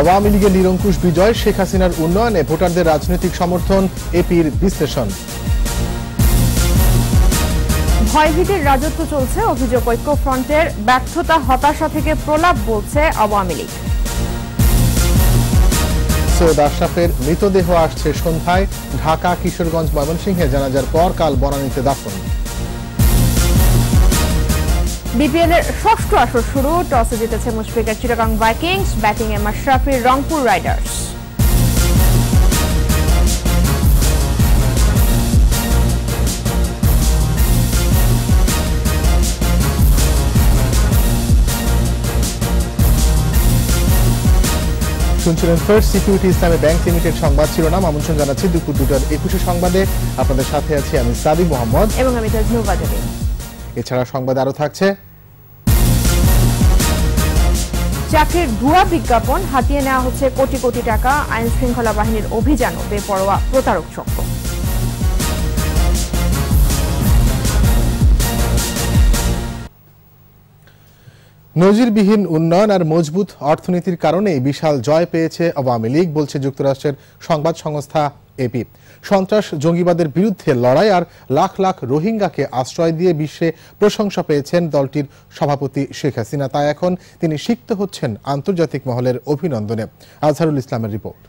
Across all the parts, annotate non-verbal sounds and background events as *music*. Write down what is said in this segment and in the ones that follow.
আওয়ামী লীগের নিরঙ্কুশ বিজয় শেখ হাসিনার উন্নয়নে ভোটারদের রাজনৈতিক সমর্থন এপির বিশ্লেষণ। ভয়ভীতির রাজত্ব চলছে অভিযোগ ঐক্য ফ্রন্টের ব্যর্থতা হতাশা থেকে প্রলাপ বলছে আওয়ামী লীগ। সৈয়দ আশরাফের মৃতদেহ আসছে সন্ধ্যায় ঢাকা কিশোরগঞ্জ ময়মনসিংহে জানাজার পর কাল বনানীতে দাফন। বিপিএল এর ষষ্ঠ আসর শুরু টসে জিতেছে মুশফিকের চিটাগাং ভাইকিংস ব্যাটিংয়ে মাশরাফির রংপুর রাইডার্স। শুনছিলেন First Security Islami Bank Limited সংবাদ শিরোনাম। আমন্ত্রণ জানাচ্ছি দুপুর দুটার একুশে সংবাদে। আপনাদের সাথে আছি আমি সাদি মোহাম্মদ। এবং আমি তাজনু বাজারি। এছাড়া সংবাদ আরও থাকছে। চাকরির ভুয়া বিজ্ঞাপন হাতিয়ে নেওয়া হচ্ছে কোটি কোটি টাকা আইন শৃঙ্খলা বাহিনীর অভিযান ও বেপরোয়া প্রতারক চক্র নজিরবিহীন উন্নয়ন আর মজবুত অর্থনীতির কারণে বিশাল জয় পেয়েছে আওয়ামী লীগ বলছে যুক্তরাষ্ট্রের সংবাদ সংস্থা এপি সন্ত্রাস জঙ্গিবাদের বিরুদ্ধে লড়াই আর লাখ লাখ রোহিঙ্গাকে আশ্রয় দিয়ে বিশ্বে প্রশংসা পেয়েছেন দলটির সভাপতি শেখ হাসিনা। তাই এখন তিনি সিক্ত হচ্ছেন আন্তর্জাতিক মহলের অভিনন্দনে। আজহারুল ইসলামের রিপোর্ট।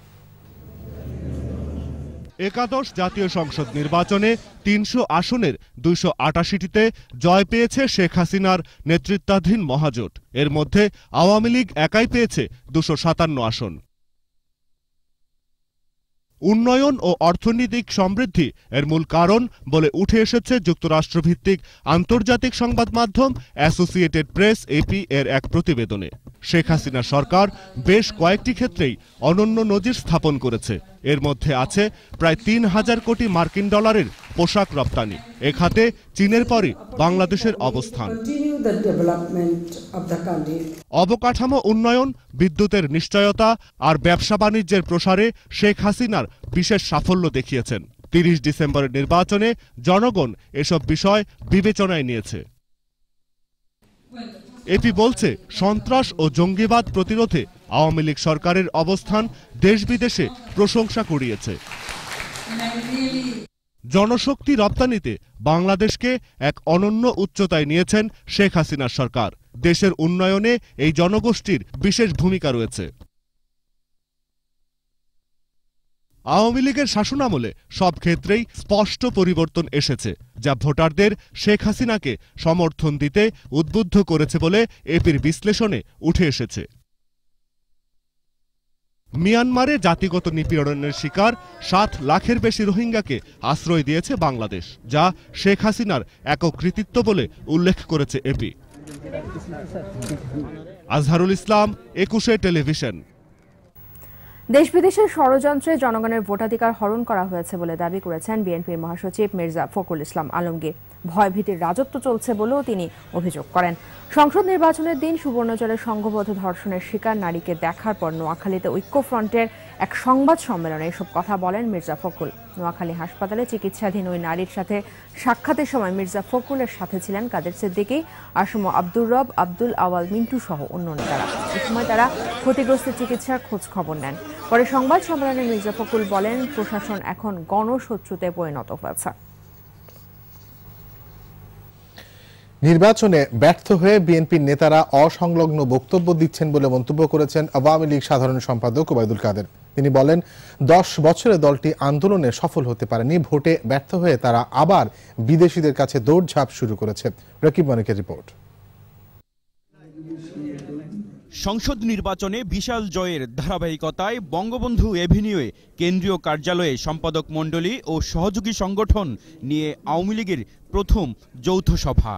একাদশ জাতীয় সংসদ নির্বাচনে তিনশো আসনের দুইশো আটাশিটিতে জয় পেয়েছে শেখ হাসিনার নেতৃত্বাধীন মহাজোট। এর মধ্যে আওয়ামী লীগ একাই পেয়েছে দুশো সাতান্ন আসন। উন্নয়ন ও অর্থনৈতিক সমৃদ্ধি এর মূল কারণ বলে উঠে এসেছে যুক্তরাষ্ট্রভিত্তিক আন্তর্জাতিক সংবাদ মাধ্যম অ্যাসোসিয়েটেড প্রেস এপি এর এক প্রতিবেদনে। শেখ হাসিনা সরকার বেশ কয়েকটি ক্ষেত্রেই অনন্য নজির স্থাপন করেছে। এর মধ্যে আছে প্রায় তিন হাজার কোটি মার্কিন ডলারের পোশাক রপ্তানি। এ খাতে চীনের পরই বাংলাদেশের অবস্থান. অবকাঠামো উন্নয়ন, বিদ্যুতের নিশ্চয়তা আর ব্যবসা বাণিজ্যের প্রসারে শেখ হাসিনার বিশেষ সাফল্য দেখিয়েছেন। তিরিশ ডিসেম্বরের নির্বাচনে জনগণ এসব বিষয় বিবেচনায় নিয়েছে। এপি বলছে, সন্ত্রাস ও জঙ্গিবাদ প্রতিরোধে আওয়ামী লীগ সরকারের অবস্থান দেশ বিদেশে প্রশংসা কুড়িয়েছে। জনশক্তি রপ্তানিতে বাংলাদেশকে এক অনন্য উচ্চতায় নিয়েছেন শেখ হাসিনার সরকার। দেশের উন্নয়নে এই জনগোষ্ঠীর বিশেষ ভূমিকা রয়েছে। আওয়ামী লীগের শাসনামলে সব ক্ষেত্রেই স্পষ্ট পরিবর্তন এসেছে, যা ভোটারদের শেখ হাসিনাকে সমর্থন দিতে উদ্বুদ্ধ করেছে বলে এপির বিশ্লেষণে উঠে এসেছে। মিয়ানমারে জাতিগত নিপীড়নের শিকার সাত লাখের বেশি রোহিঙ্গাকে আশ্রয় দিয়েছে বাংলাদেশ, যা শেখ হাসিনার একক কৃতিত্ব বলে উল্লেখ করেছে এপি আজহারুল ইসলাম, একুশে টেলিভিশন। দেশ বিদেশের ষড়যন্ত্রে জনগণের ভোটাধিকার হরণ করা হয়েছে বলে দাবি করেছেন বিএনপির মহাসচিব মির্জা ফখরুল ইসলাম আলমগীর। ভয়ভীতির রাজত্ব চলছে বলেও তিনি অভিযোগ করেন। সংসদ নির্বাচনের দিন সুবর্ণচরে সংঘবদ্ধ ধর্ষণের শিকার নারীকে দেখার পর নোয়াখালীতে ঐক্যফ্রন্টের এক সংবাদ সম্মেলনে এসব কথা বলেন মির্জা ফখরুল। নোয়াখালী হাসপাতালে চিকিৎসাধীন ওই নারীর সাথে সাক্ষাতের সময় মির্জা ফখরুলের সাথে ছিলেন কাদের সিদ্দিকি, আসম আব্দুর রব, আব্দুল আওয়াল, মিন্টু সহ অন্য নেতারা এ সময় তারা ক্ষতিগ্রস্ত চিকিৎসার খোঁজ খবর নেন। পরে সংবাদ সম্মেলনে মির্জা ফখরুল বলেন, প্রশাসন এখন গণশত্রুতে পরিণত হয়েছে। নির্বাচনে ব্যর্থ হয়ে বিএনপির নেতারা অসংলগ্ন বক্তব্য দিচ্ছেন বলে মন্তব্য করেছেন আওয়ামী লীগ সাধারণ সম্পাদক ওবায়দুল কাদের। তিনি বলেন, দশ বছরে দলটি আন্দোলনে সফল হতে পারেনি, ভোটে ব্যর্থ হয়ে তারা আবার বিদেশিদের কাছে দৌড়ঝাঁপ শুরু করেছে। রকিব মানিকের রিপোর্ট। সংসদ নির্বাচনে বিশাল জয়ের ধারাবাহিকতায় বঙ্গবন্ধু এভিনিউয়ে কেন্দ্রীয় কার্যালয়ে সম্পাদক মণ্ডলী ও সহযোগী সংগঠন নিয়ে আওয়ামী লীগের প্রথম যৌথ সভা।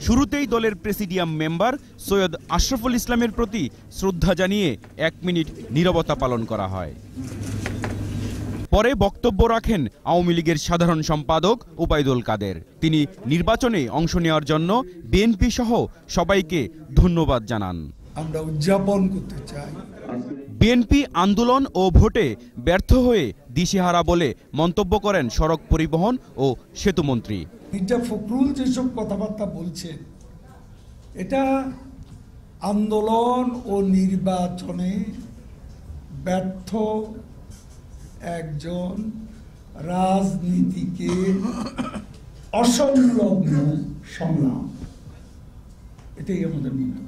শুরুতেই দলের প্রেসিডিয়াম মেম্বার সৈয়দ আশরাফুল ইসলামের প্রতি শ্রদ্ধা জানিয়ে এক মিনিট নীরবতা পালন করা হয়। পরে বক্তব্য রাখেন আওয়ামী লীগের সাধারণ সম্পাদক উপায়দুল কাদের। তিনি নির্বাচনে অংশ নেওয়ার জন্য বিএনপি সহ সবাইকে ধন্যবাদ জানান। আমরা উদযাপন করতে চাই। বিএনপি আন্দোলন ও ভোটে ব্যর্থ হয়ে দিশেহারা বলে মন্তব্য করেন সড়ক পরিবহন ও সেতুমন্ত্রী মির্জা ফখরুল যেসব কথাবার্তা বলছেন, এটা আন্দোলন ও নির্বাচনে ব্যর্থ একজন রাজনীতিকে অসংলগ্ন সংগ্রাম। এটাই আমাদের মনে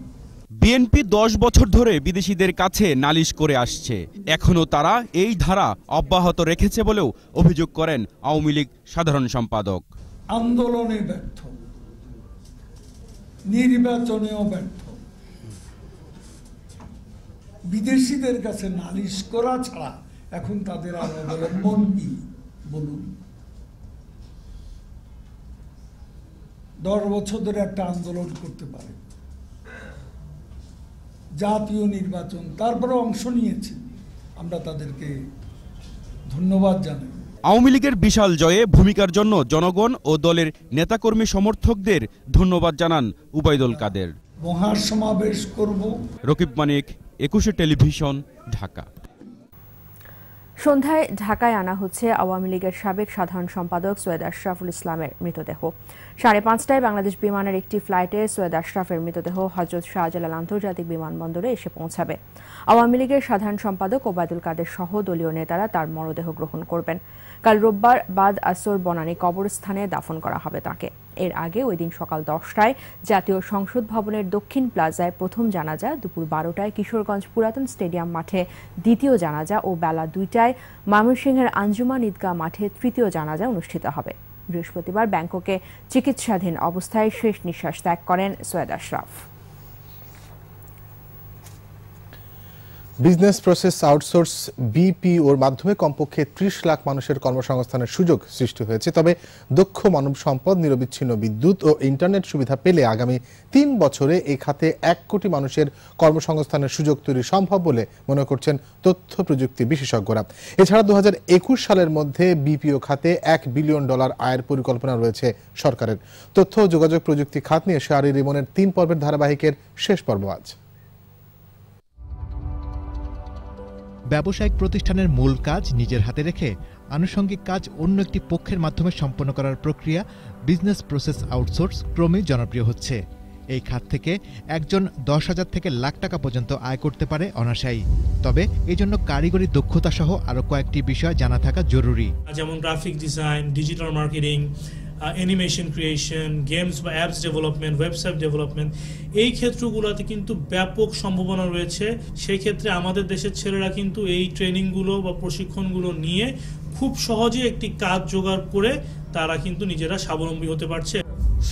বিএনপি দশ বছর ধরে বিদেশিদের কাছে নালিশ করে আসছে। এখনও তারা এই ধারা অব্যাহত রেখেছে বলেও অভিযোগ করেন আওয়ামী লীগ সাধারণ সম্পাদক। আন্দোলনে ব্যর্থ। নির্বাচনেও ব্যর্থ। বিদেশিদের কাছে নালিশ করা ছাড়া এখন তাদের আর অবলম্বন কি? বলুন। দশ বছর ধরে একটা আন্দোলন করতে পারে। জাতীয় নির্বাচন তারপরে অংশ নিয়েছে। আমরা তাদেরকে ধন্যবাদ জানাই। আওয়ামী লীগের বিশাল জয়ে ভূমিকার জন্য জনগণ ও দলের নেতাকর্মী সমর্থকদের ধন্যবাদ জানান উবায়দুল কাদের। মহাসমাবেশ করব। রকিব মানিক একুশে টেলিভিশন ঢাকা। সন্ধ্যায় ঢাকায় আনা হচ্ছে আওয়ামী লীগের সাবেক সাধারণ সম্পাদক সৈয়দ আশরাফুল ইসলামের মৃতদেহ। সাড়ে পাঁচটায় বাংলাদেশ বিমানের একটি ফ্লাইটে সৈয়দ আশরাফের মৃতদেহ হজরত শাহজালাল আন্তর্জাতিক বিমানবন্দরে এসে পৌঁছাবে। আওয়ামী লীগের সাধারণ সম্পাদক ওবায়দুল কাদের সহ দলীয় নেতারা তার মরদেহ গ্রহণ করবেন। কাল রোববার বাদ আসর বনানী কবরস্থানে দাফন করা হবে তাকে। এর আগে ওই দিন সকাল দশটায় জাতীয় সংসদ ভবনের দক্ষিণ প্লাজায় প্রথম জানাজা, দুপুর বারোটায় কিশোরগঞ্জ পুরাতন স্টেডিয়াম মাঠে দ্বিতীয় জানাজা ও বেলা দুইটায় ময়মনসিংহের আঞ্জুমান ঈদগাহ মাঠে তৃতীয় জানাজা অনুষ্ঠিত হবে। বৃহস্পতিবার ব্যাংককে চিকিৎসাধীন অবস্থায় শেষ নিঃশ্বাস ত্যাগ করেন Syed Ashraf. Business process outsource বিপিওর মাধ্যমে কমপক্ষে ত্রিশ লাখ মানুষের কর্মসংস্থানের সুযোগ সৃষ্টি হয়েছে। তবে দক্ষ মানব সম্পদ, নিরবিচ্ছিন্ন বিদ্যুৎ ও ইন্টারনেট সুবিধা পেলে আগামী তিন বছরে এই খাতে এক কোটি মানুষের কর্মসংস্থানের সুযোগ তৈরি সম্ভব বলে মনে করছেন তথ্য প্রযুক্তি বিশেষজ্ঞরা। এছাড়া দু হাজার একুশ সালের মধ্যে বিপিও খাতে এক বিলিয়ন ডলার আয়ের পরিকল্পনা রয়েছে সরকারের। তথ্য ও যোগাযোগ প্রযুক্তি খাত নিয়ে শাহরি রিমনের তিন পর্বের ধারাবাহিকের শেষ পর্ব আজ। ব্যবসায়িক প্রতিষ্ঠানের মূল কাজ নিজের হাতে রেখে আনুষঙ্গিক কাজ অন্য একটি পক্ষের মাধ্যমে সম্পন্ন করার প্রক্রিয়া বিজনেস প্রসেস আউটসোর্স ক্রমেই জনপ্রিয় হচ্ছে। এই খাত থেকে একজন দশ হাজার থেকে লাখ টাকা পর্যন্ত আয় করতে পারে অনাশায়ী। তবে এজন্য কারিগরি দক্ষতা সহ আরও কয়েকটি বিষয় জানা থাকা জরুরি। যেমন graphic design digital marketing animation creation games বা অ্যাপস ডেভেলপমেন্ট ওয়েবসাইট ডেভেলপমেন্ট এই ক্ষেত্রগুলোতে কিন্তু ব্যাপক সম্ভাবনা রয়েছে। সেই ক্ষেত্রে আমাদের দেশের ছেলেরা কিন্তু এই ট্রেনিংগুলো বা প্রশিক্ষণগুলো নিয়ে খুব সহজে একটি কাজ জোগাড় করে তারা কিন্তু নিজেরা স্বাবলম্বী হতে পারছে।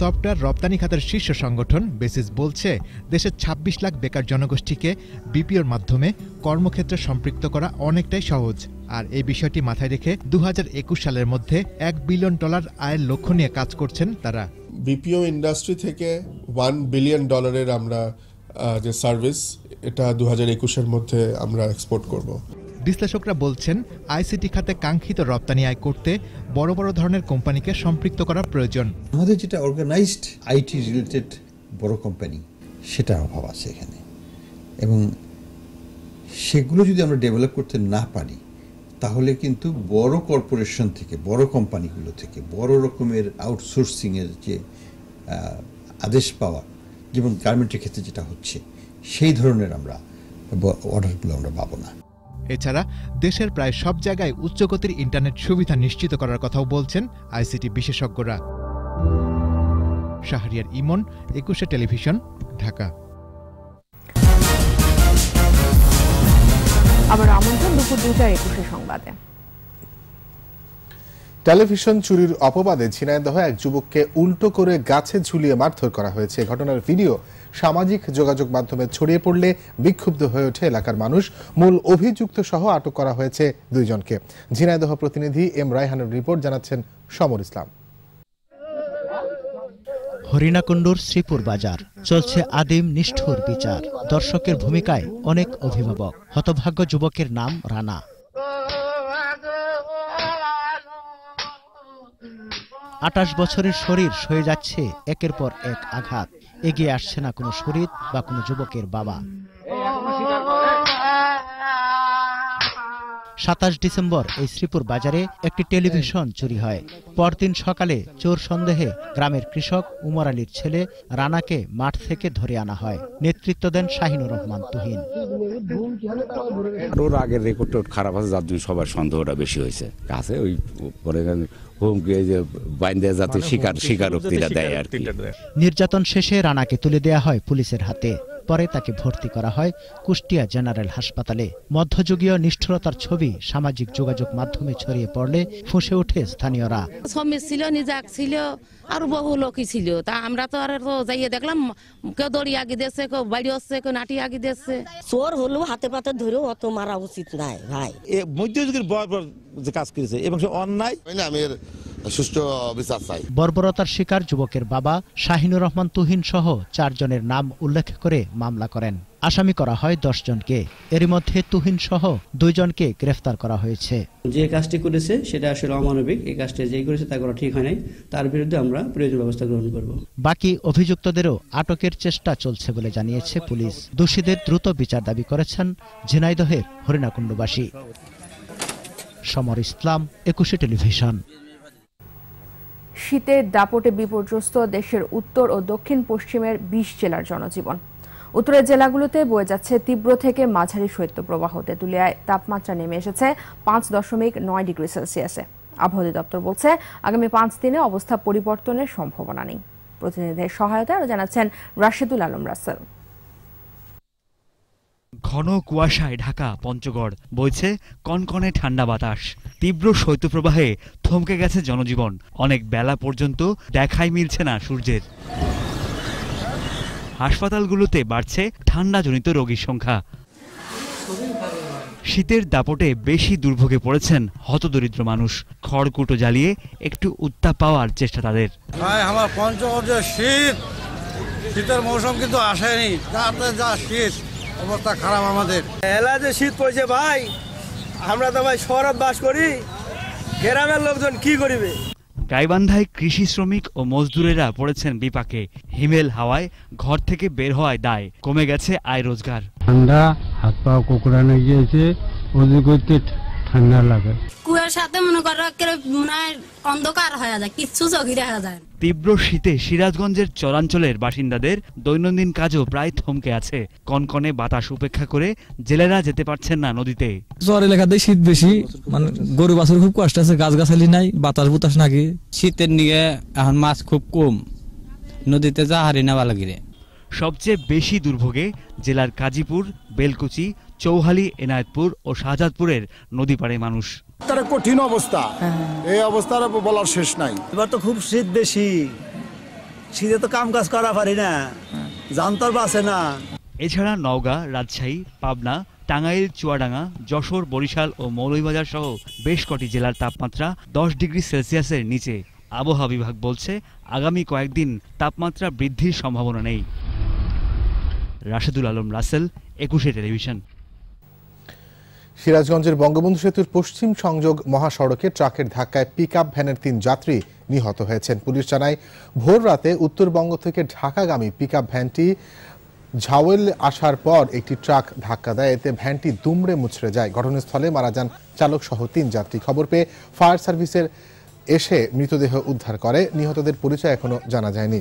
সফটওয়্যার রপ্তানি খাতের শীর্ষ সংগঠন বেসিস বলছে দেশের ২৬ লাখ বেকার জনগোষ্ঠীকে বিপিওর মাধ্যমে কর্মক্ষেত্রে সম্পৃক্ত করা অনেকটাই সহজ। আর এই বিষয়টি মাথায় রেখে দু হাজার একুশ সালের মধ্যে এক বিলিয়ন ডলার আয়ের লক্ষ্য নিয়ে কাজ করছেন তারা। বিপিও ইন্ডাস্ট্রি থেকে ওয়ান বিলিয়ন ডলারের আমরা যে সার্ভিস, এটা দু হাজার একুশের মধ্যে আমরা এক্সপোর্ট করব। বিশ্লেষকরা বলছেন, আইসিটি খাতে কাঙ্ক্ষিত রপ্তানি আয় করতে বড় বড় ধরনের কোম্পানিকে সম্পৃক্ত করা প্রয়োজন। আমাদের যেটা অর্গানাইজড আইটি রিলেটেড বড় কোম্পানি, সেটার অভাব আছে এখানে। এবং সেগুলো যদি আমরা ডেভেলপ করতে না পারি, তাহলে কিন্তু বড় কর্পোরেশন থেকে, বড় কোম্পানিগুলো থেকে, বড় রকমের আউটসোর্সিংয়ের যে আদেশ পাওয়া, যেমন গার্মেন্টের ক্ষেত্রে যেটা হচ্ছে, সেই ধরনের আমরা অর্ডারগুলো আমরা পাবো না। এছাড়া দেশের প্রায় সব জায়গায় উচ্চগতির ইন্টারনেট সুবিধা নিশ্চিত করার কথাও বলছেন আইসিটি বিশেষজ্ঞরা। শাহরিয়ার ইমন, একুশে টেলিভিশন, ঢাকা। আবার আমন্ত্রণ দুপুর দুটায় একুশে সংবাদে। টেলিভিশন চুরির অপবাদে ঝিনাইদহ এক যুবককে উল্টো করে গাছে ঝুলিয়ে মারধর করা হয়েছে। ঘটনার ভিডিও সামাজিক যোগাযোগ মাধ্যমে ছড়িয়ে পড়লে বিক্ষুব্ধ হয়ে ওঠে এলাকার মানুষ। মূল অভিযুক্ত সহ আটক করা হয়েছে দুইজনকে। ঝিনাইদহ প্রতিনিধি এম রায়হানের রিপোর্ট জানাচ্ছেন সমর ইসলাম। হরিণাকুণ্ডুর শ্রীপুর বাজার। চলছে আদিম নিষ্ঠুর বিচার। দর্শকের ভূমিকায় অনেক অভিভাবক। হতভাগ্য যুবকের নাম রানা। আটাশ বছরের শরীর সয়ে যাচ্ছে একের পর এক আঘাত। এগিয়ে আসছে না কোনো শরীর বা কোনো যুবকের বাবা। সাতাশ ডিসেম্বর এই শ্রীপুর বাজারে একটি টেলিভিশন চুরি হয়। পরদিন সকালে চোর সন্দেহে গ্রামের কৃষক উমর আলীর ছেলে রানাকে মাঠ থেকে ধরে আনা হয়। নেতৃত্ব দেন শাহিনুর রহমান তুহিন। ওর আগের রেকর্ডটা খারাপ আছে যার জন্য সবার সন্দেহটা বেশি হয়েছে। কাছে ওই পরে শিকার দেয় আর নির্যাতন শেষে রানাকে তুলে দেয়া হয় পুলিশের হাতে। পরে তাকে ভর্তি করা হয় কুষ্টিয়া জেনারেল হাসপাতালে। মধ্যযুগীয় নিষ্ঠুরতার ছবি সামাজিক যোগাযোগ মাধ্যমে ছড়িয়ে পড়লে ফুঁসে ওঠে স্থানীয়রা। সমীর ছিল নিজাক ছিল আর বহু লোকই ছিল। তা আমরা তো আর তো যাইয়ে দেখলাম কেউ দড়ি আগি দিয়েছে কেউ বাড়ি হচ্ছে কেউ নাটি আগে দিয়েছে। চোর হলেও হাতে পাতে ধরেও অত মারা উচিত নাই ভাই। মধ্যযুগের বরাবর যে কাজ করেছে এবং সে অন্যায় আমি সুষ্ঠু বিচার চাই। বর্বরতার শিকার যুবকের বাবা শাহিনুর রহমান তুহিন সহ চারজনের নাম উল্লেখ করে মামলা করেন। আসামি করা হয় দশ জনকে। এরই মধ্যে তুহিন সহ দুইজনকে গ্রেফতার করা হয়েছে। যে কাজটি করেছে সেটা আসলে অমানবিক। এই কাজটা যেই করেছে তা করা ঠিক হয় নাই। তার বিরুদ্ধে আমরা প্রয়োজন ব্যবস্থা গ্রহণ করব। বাকি অভিযুক্তদেরও আটকের চেষ্টা চলছে বলে জানিয়েছে পুলিশ। দোষীদের দ্রুত বিচার দাবি করেছেন ঝিনাইদহের হরিণাকুণ্ডবাসী। সমর ইসলাম একুশে টেলিভিশন। শীতের দাপটে বিপর্যস্ত দেশের উত্তর ও দক্ষিণ পশ্চিমের বিশ জেলার জনজীবন। উত্তরের জেলাগুলোতে বয়ে যাচ্ছে তীব্র থেকে মাঝারি শৈত্যপ্রবাহ। তেঁতুলিয়ায় তাপমাত্রা নেমে এসেছে পাঁচ দশমিক নয় ডিগ্রি সেলসিয়াসে। আবহাওয়া দপ্তর বলছে, আগামী পাঁচ দিনে অবস্থা পরিবর্তনের সম্ভাবনা নেই। প্রতিনিধিদের সহায়তায় আরও জানাচ্ছেন রাশেদুল আলম রাসেল। ঘন কুয়াশায় ঢাকা, পঞ্চগড়, বইছে কনকনে ঠান্ডা বাতাস। তীব্র শৈত্যপ্রবাহে থমকে গেছে জনজীবন। অনেক বেলা পর্যন্ত দেখাই মিলছে না সূর্যের। হাসপাতালগুলোতে বাড়ছে ঠান্ডাজনিত রোগীর সংখ্যা। শীতের দাপটে বেশি দুর্ভোগে পড়েছেন হতদরিদ্র মানুষ। খড়কুটো জ্বালিয়ে একটু উত্তাপ পাওয়ার চেষ্টা তাদের। শীত, শীতের মৌসুম কিন্তু আসেনি। যাতে যা শীত অবস্থা খারাপ আমাদের। এলা যে শীত পড়ছে ভাই আমরা তো ভাই শহরত বাস করি গ্রামের লোকজন কি করিবে? গাইবান্ধায় কৃষি শ্রমিক ও মজদুরেরা পড়েছেন বিপাকে। হিমেল হাওয়ায় ঘর থেকে বের হওয়ায় দায় কমে গেছে আয় রোজগার। ঠান্ডা হাত পা কুকুরানো গিয়েছে ওদের করতে ঠান্ডা লাগে। কুয়ার সাথে মনে করো মনে হয় অন্ধকার হয়ে যায় কিচ্ছু চোখই দেখা যায় তীব্র শীতে সিরাজগঞ্জের চরাঞ্চলের বাসিন্দাদের দৈনন্দিন কাজও প্রায় থমকে আছে। কনকনে বাতাস উপেক্ষা করে জেলেরা যেতে পারছেন না নদীতে। শহর এলাকাতে শীত বেশি। মানে গরু বাছুর খুব কষ্ট আছে গাছ গাছালি নাই বাতাস বুতাস নাকি? শীতের নিয়ে এখন মাছ খুব কম। নদীতে যা হারি নেওয়া লাগে সবচেয়ে বেশি দুর্ভোগে জেলার কাজীপুর বেলকুচি চৌহালি এনায়েতপুর ও শাহজাদপুরের নদী পাড়ে মানুষ। তারা কঠিন অবস্থা। এই অবস্থার বলার শেষ নাই। এবার তো খুব শীত বেশি। শীতে তো কাম কাজ করা পারি না। জান্তর বাসে না। এছাড়া নওগাঁ রাজশাহী পাবনা টাঙ্গাইল চুয়াডাঙ্গা যশোর বরিশাল ও মৌলভীবাজার সহ বেশ কটি জেলার তাপমাত্রা দশ ডিগ্রি সেলসিয়াসের নিচে। আবহাওয়া বিভাগ বলছে আগামী কয়েকদিন তাপমাত্রা বৃদ্ধির সম্ভাবনা নেই। রাশেদুল আলম রাসেল একুশে টেলিভিশন। সিরাজগঞ্জের বঙ্গবন্ধু সেতুর পশ্চিম সংযোগ মহাসড়কে ট্রাকের ধাক্কায় পিকআপ ভ্যানের তিন যাত্রী নিহত হয়েছেন। পুলিশ জানায়, ভোর রাতে উত্তরবঙ্গ থেকে ঢাকাগামী পিকআপ ভ্যানটি ঝাওয়েল আসার পর একটি ট্রাক ধাক্কা দেয়। এতে ভ্যানটি দুমড়ে মুচড়ে যায়। ঘটনাস্থলে মারা যান চালক সহ তিন যাত্রী। খবর পেয়ে ফায়ার সার্ভিসের এসে মৃতদেহ উদ্ধার করে। নিহতদের পরিচয় এখনও জানা যায়নি।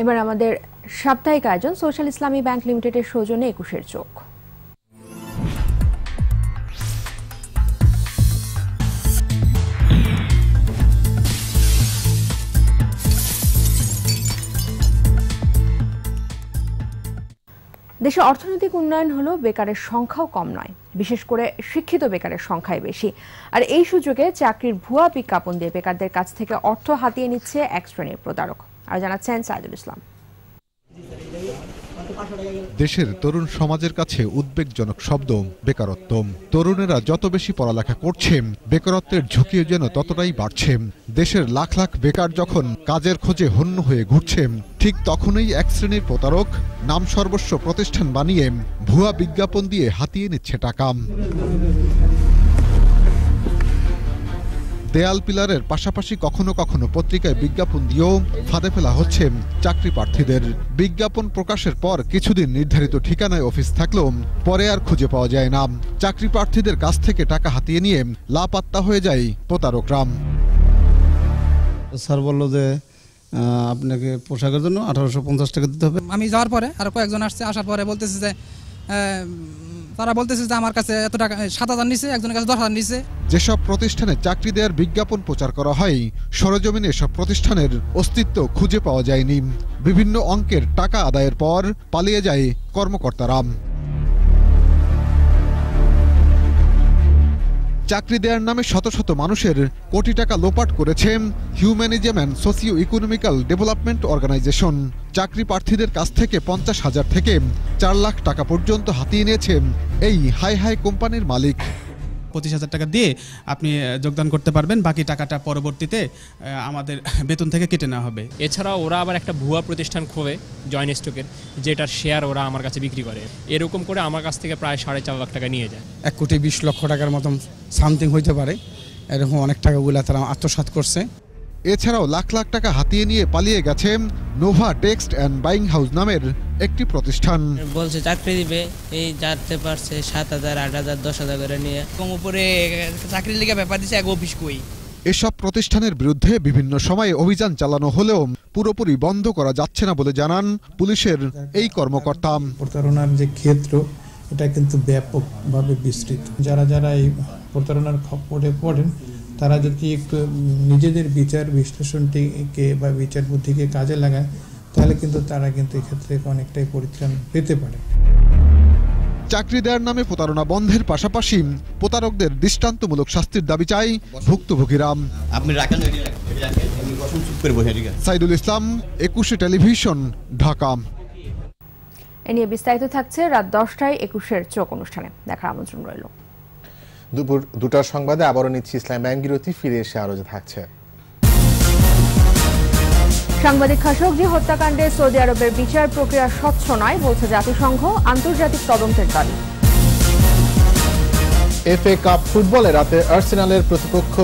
এবার আমাদের সাপ্তাহিক আয়োজন, সোশ্যাল ইসলামী ব্যাংক লিমিটেডের সৌজন্যে একুশের চোখ। দেশে অর্থনৈতিক উন্নয়ন হলো বেকারের সংখ্যাও কম নয়, বিশেষ করে শিক্ষিত বেকারের সংখ্যাই বেশি। আর এই সুযোগে চাকরির ভুয়া বিজ্ঞাপন দিয়ে বেকারদের কাছ থেকে অর্থ হাতিয়ে নিচ্ছে এক শ্রেণির প্রতারক। আর জানাচ্ছেন সাইদুল ইসলাম। দেশের তরুণ সমাজের কাছে উদ্বেগজনক শব্দ, বেকারত্ব। তরুণেরা যত বেশি পড়ালেখা করছে, বেকারত্বের ঝুঁকিও যেন ততটাই বাড়ছে। দেশের লাখ লাখ বেকার যখন কাজের খোঁজে হন্য হয়ে ঘুরছে, ঠিক তখনই এক শ্রেণির প্রতারক নাম সর্বস্ব প্রতিষ্ঠান বানিয়ে ভুয়া বিজ্ঞাপন দিয়ে হাতিয়ে নিচ্ছে টাকা। দেয়াল পিলারের পাশাপাশি কখনো কখনো পত্রিকায় বিজ্ঞাপন দিয়েও ফাঁদে ফেলা হচ্ছে চাকরি প্রার্থীদের। বিজ্ঞাপন প্রকাশের পর কিছুদিন নির্ধারিত ঠিকানায় অফিস থাকলেও পরে আর খুঁজে পাওয়া যায় না। চাকরি প্রার্থীদের কাছ থেকে টাকা হাতিয়ে নিয়ে লাপাত্তা হয়ে যায় প্রতারকরাম স্যার বলল যে আপনাকে পোশাকের জন্য আঠারোশো পঞ্চাশ টাকা দিতে হবে। আমি যাওয়ার পরে আরও কয়েকজন আসছে আসার পরে বলতেছে যে তারা বলতেছে যে আমার কাছে এত টাকা, সাত হাজার নিছে, একজনের কাছে দশ হাজার নিছে। যেসব প্রতিষ্ঠানে চাকরি দেওয়ার বিজ্ঞাপন প্রচার করা হয়, সরজমিনে এসব প্রতিষ্ঠানের অস্তিত্ব খুঁজে পাওয়া যায়নি। বিভিন্ন অঙ্কের টাকা আদায়ের পর পালিয়ে যায় কর্মকর্তারা। চাকরি দেওয়ার নামে শত শত মানুষের কোটি টাকা লোপাট করেছে humanism and socio economical development organisation চাকরি প্রার্থীদের কাছ থেকে পঞ্চাশ হাজার থেকে চার লাখ টাকা পর্যন্ত হাতিয়ে নিয়েছে এই হাই হাই কোম্পানির মালিক। পঁচিশ হাজার টাকা দিয়ে আপনি যোগদান করতে পারবেন। বাকি টাকাটা পরবর্তীতে আমাদের *laughs* বেতন থেকে কেটে নেওয়া হবে। এছাড়াও ওরা আবার একটা ভুয়া প্রতিষ্ঠান খোবে জয়েন স্টকের যেটার শেয়ার ওরা আমার কাছে বিক্রি করে। এরকম করে আমার কাছ থেকে প্রায় সাড়ে চার লাখ টাকা নিয়ে যায়। এক কোটি বিশ লক্ষ টাকার মতন সামথিং হইতে পারে। এরকম অনেক টাকাগুলো তারা আত্মসাৎ করছে। এছাড়াও লাখ লাখ টাকা হাতিয়ে নিয়ে পালিয়ে গেছে Nova Text and Buying House নামের একটি প্রতিষ্ঠান। বলছে চাকরি দিবে এই যাতে পারছে সাত হাজার আট হাজার দশ হাজার করে নিয়ে। এবং উপরে চাকরির লিগে ব্যাপার দিছে এক অফিস কই। এসব প্রতিষ্ঠানের বিরুদ্ধে বিভিন্ন সময়ে অভিযান চালানো হলেও পুরোপুরি বন্ধ করা যাচ্ছে না বলে জানান পুলিশের এই কর্মকর্তা। প্রতারণার যে ক্ষেত্র এটা কিন্তু ব্যাপকভাবে বিস্তৃত। যারা যারা এই প্রতারণার খপ্পরে পড়েন তারা যদি একটু নিজেদের বিচার বিশ্লেষণটিকে বা বিচার বুদ্ধিকে কাজে লাগায় তাহলে কিন্তু তারা কিন্তু এক্ষেত্রে অনেকটাই পরিত্রাণ পেতে পারে। চাকরি দেওয়ার নামে প্রতারণা বন্ধের পাশাপাশি প্রতারকদের দৃষ্টান্তমূলক শাস্তির দাবি চাই ভুক্তভোগীরাম আপনি রাখেন আমি বসুন চুপ করে বসে ঠিক আছে? সাইদুল ইসলাম একুশে টেলিভিশন ঢাকা। এ নিয়ে বিস্তারিত থাকছে রাত দশটায় একুশের চোখ অনুষ্ঠানে। দেখার আমন্ত্রণ রইল। দুপুর দুটার সংবাদে আবারও নিচ্ছি ইসলাম ব্যাংক বিরতি ফিরে এসে আরও থাকছে। সাংবাদিক খাশোগজি হত্যাকাণ্ডে সৌদি আরবের বিচার প্রক্রিয়া স্বচ্ছ নয় বলছে জাতিসংঘ আন্তর্জাতিক তদন্তের দাবি। এফএ কাপ ফুটবলে রাতে আর্সেনালের প্রতিপক্ষ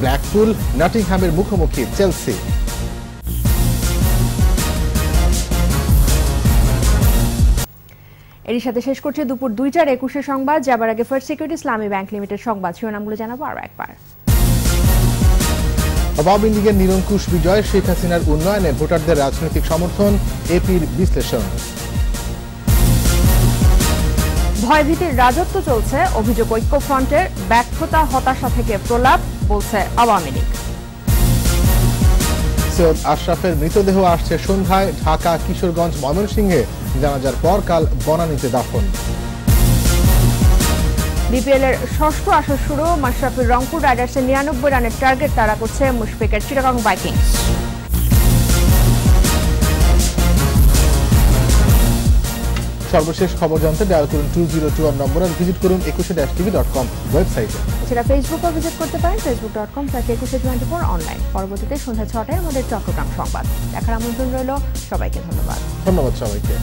ব্ল্যাকপুল নটিংহ্যামের মুখোমুখি চেলসি। এরই সাথে শেষ করছে দুপুর দুইটার একুশে সংবাদ যাবার আগে First Security Islami Bank Limited সংবাদ। শিরোনামগুলো জানাব আরও একবার। আওয়ামী লীগের নিরঙ্কুশ বিজয় শেখ হাসিনার উন্নয়নে ভোটারদের রাজনৈতিক সমর্থন এপির বিশ্লেষণ। ভয়ভীতির রাজত্ব চলছে অভিযোগ ঐক্যফ্রন্টের ব্যর্থতা হতাশা থেকে প্রলাপ বলছে আওয়ামী লীগ। সৈয়দ আশরাফের মৃতদেহ আসছে সন্ধ্যায় ঢাকা, কিশোরগঞ্জ, ময়মনসিংহে। জানাজার পর কাল বনানীতে দাফন। বিপিএল এর ষষ্ঠ আসর শুরু। মাশরাফির রংপুর রাইডার্সের নিরানব্বই রানের টার্গেট তারা করছে মুশফিকের চিটাগং বাইকিংস। সর্বশেষ খবর জানতে ডায়াল করুন two zero two one number আর ভিজিট করুন একুশে ড্যাশ টিভি ডট কম ওয়েবসাইটে এছাড়া ফেসবুকও ভিজিট করতে পারেন Facebook dot com slash Ekushey twenty four online পরবর্তীতে সন্ধ্যা ছটায় আমাদের চট্টগ্রাম সংবাদ। দেখার আমন্ত্রণ রইল সবাইকে ধন্যবাদ। ধন্যবাদ সবাইকে।